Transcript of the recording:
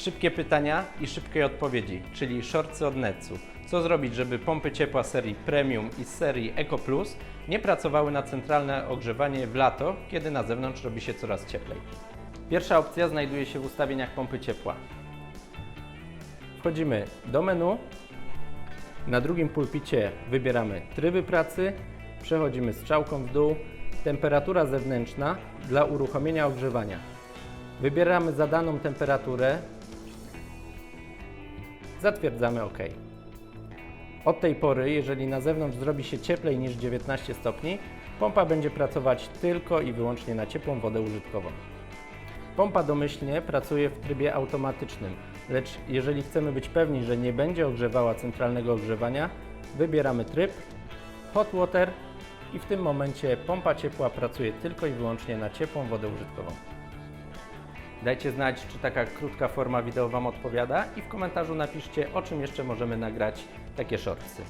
Szybkie pytania i szybkie odpowiedzi, czyli shortsy od Netsu. Co zrobić, żeby pompy ciepła serii Premium i serii Eco Plus nie pracowały na centralne ogrzewanie w lato, kiedy na zewnątrz robi się coraz cieplej. Pierwsza opcja znajduje się w ustawieniach pompy ciepła. Wchodzimy do menu. Na drugim pulpicie wybieramy tryby pracy, przechodzimy strzałką w dół, temperatura zewnętrzna dla uruchomienia ogrzewania. Wybieramy zadaną temperaturę, zatwierdzamy OK. Od tej pory, jeżeli na zewnątrz zrobi się cieplej niż 19 stopni, pompa będzie pracować tylko i wyłącznie na ciepłą wodę użytkową. Pompa domyślnie pracuje w trybie automatycznym, lecz jeżeli chcemy być pewni, że nie będzie ogrzewała centralnego ogrzewania, wybieramy tryb Hot Water i w tym momencie pompa ciepła pracuje tylko i wyłącznie na ciepłą wodę użytkową. Dajcie znać, czy taka krótka forma wideo Wam odpowiada i w komentarzu napiszcie, o czym jeszcze możemy nagrać takie shortsy.